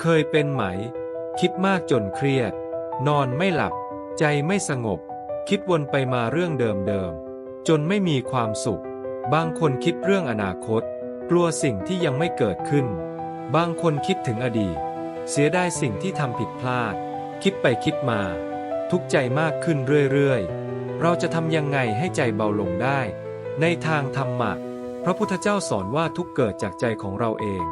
เคยเป็นไหม คิดมากจนเครียด นอนไม่หลับ ใจไม่สงบ คิดวนไปมาเรื่องเดิมๆ จนไม่มีความสุข บางคนคิดเรื่องอนาคต กลัวสิ่งที่ยังไม่เกิดขึ้น บางคนคิดถึงอดีต เสียดายสิ่งที่ทำผิดพลาด คิดไปคิดมา ทุกใจมากขึ้นเรื่อยๆ เราจะทำยังไงให้ใจเบาลงได้ ในทางธรรมะ พระพุทธเจ้าสอนว่าทุกเกิดจากใจของเราเอง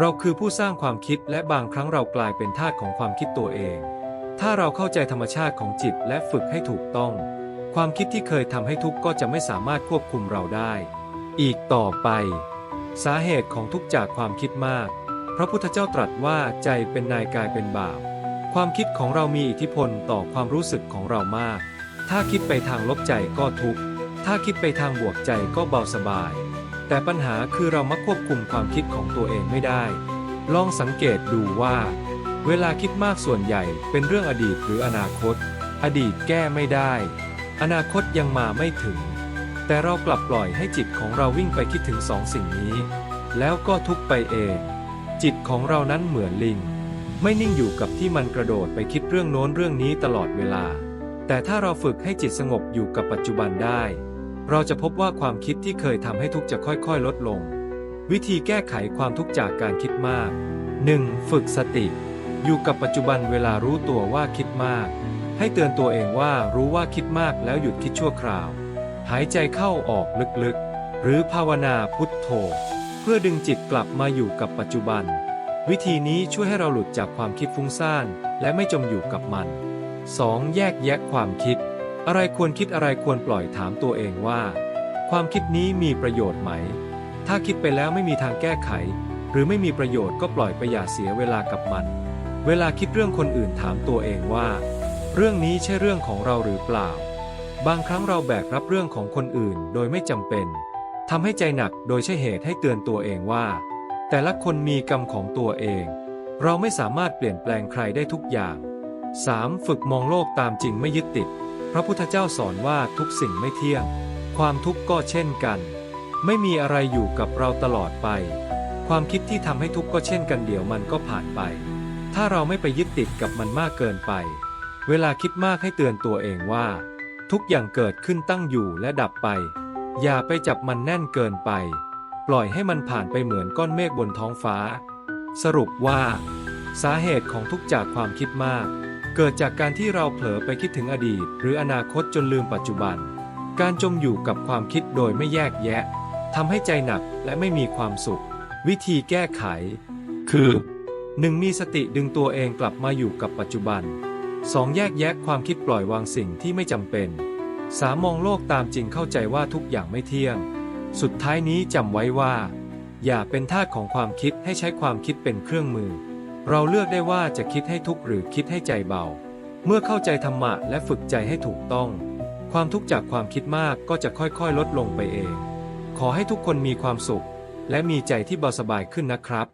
เราคือผู้สร้างความคิดและบางครั้งเรากลายเป็นทาสของความคิดตัวเอง ถ้าเราเข้าใจธรรมชาติของจิตและฝึกให้ถูกต้อง ความคิดที่เคยทำให้ทุกข์ก็จะไม่สามารถควบคุมเราได้ อีกต่อไป สาเหตุของทุกข์จากความคิดมาก พระพุทธเจ้าตรัสว่าใจเป็นนายกายเป็นบาป ความคิดของเรามีอิทธิพลต่อความรู้สึกของเรามาก ถ้าคิดไปทางลบใจก็ทุกข์ ถ้าคิดไปทางบวกใจก็เบาสบาย แต่ปัญหาคือเรามักควบคุมความคิดของตัวเองไม่ได้ ลองสังเกตดูว่า เวลาคิดมากส่วนใหญ่เป็นเรื่องอดีตหรืออนาคต อดีตแก้ไม่ได้ อนาคตยังมาไม่ถึง แต่เรากลับปล่อยให้จิตของเราวิ่งไปคิดถึงสองสิ่งนี้ แล้วก็ทุกไปเอง จิตของเรานั้นเหมือนลิง ไม่นิ่งอยู่กับที่มันกระโดดไปคิดเรื่องโน้นเรื่องนี้ตลอดเวลา แต่ถ้าเราฝึกให้จิตสงบอยู่กับปัจจุบันได้ เราจะพบว่าความคิดที่เคยทำให้ทุกข์จะค่อยๆ ลดลง วิธีแก้ไขความทุกข์จากการคิดมาก 1. ฝึกสติ อยู่กับปัจจุบันเวลารู้ตัวว่าคิดมาก ให้เตือนตัวเองว่ารู้ว่าคิดมากแล้วหยุดคิดชั่วคราว หายใจเข้าออกลึกๆ หรือภาวนาพุทโธ เพื่อดึงจิตกลับมาอยู่กับปัจจุบัน วิธีนี้ช่วยให้เราหลุดจากความคิดฟุ้งซ่าน และไม่จมอยู่กับมัน 2. แยกแยะความคิด อะไรควรคิดอะไรควรปล่อยถามตัวเองว่า ความคิดนี้มีประโยชน์ไหม ถ้าคิดไปแล้วไม่มีทางแก้ไข หรือไม่มีประโยชน์ก็ปล่อยไปอย่าเสียเวลากับมัน เวลาคิดเรื่องคนอื่นถามตัวเองว่า เรื่องนี้ใช่เรื่องของเราหรือเปล่า บางครั้งเราแบกรับเรื่องของคนอื่นโดยไม่จำเป็นทำให้ใจหนักโดยใช่เหตุให้เตือนตัวเองว่า แต่ละคนมีกรรมของตัวเอง เราไม่สามารถเปลี่ยนแปลงใครได้ทุกอย่าง 3. ฝึกมองโลกตามจริงไม่ยึดติด ระพุทธเจ้าสอนว่าทุกสิ่งไม่เที่ยง ความทุกข์ก็เช่นกัน ไม่มีอะไรอยู่กับเราตลอดไป ความคิดที่ทำให้ทุกข์ก็เช่นกันเดี๋ยวมันก็ผ่านไป ถ้าเราไม่ไปยึดติดกับมันมากเกินไป เวลาคิดมากให้เตือนตัวเองว่า ทุกอย่างเกิดขึ้นตั้งอยู่และดับไป อย่าไปจับมันแน่นเกินไป ปล่อยให้มันผ่านไปเหมือนก้อนเมฆบนท้องฟ้า สรุปว่า สาเหตุของทุกจากความคิดมาก เกิดจากการที่เราเผลอไปคิดถึงอดีต หรืออนาคตจนลืมปัจจุบัน การจมอยู่กับความคิดโดยไม่แยกแยะทำให้ใจหนักและไม่มีความสุข วิธีแก้ไข คือ 1. มีสติดึงตัวเองกลับมาอยู่กับปัจจุบัน 2. แยกแยะความคิดปล่อยวางสิ่งที่ไม่จำเป็น 3. มองโลกตามจริงเข้าใจว่าทุกอย่างไม่เที่ยง สุดท้ายนี้จำไว้ว่า อย่าเป็นทาสของความคิดให้ใช้ความคิดเป็นเครื่องมือ เราเลือกได้ว่าจะคิดให้ทุกข์หรือคิดให้ใจเบา เมื่อเข้าใจธรรมะและฝึกใจให้ถูกต้อง ความทุกข์จากความคิดมากก็จะค่อยๆ ลดลงไปเอง ขอให้ทุกคนมีความสุข และมีใจที่เบาสบายขึ้นนะครับ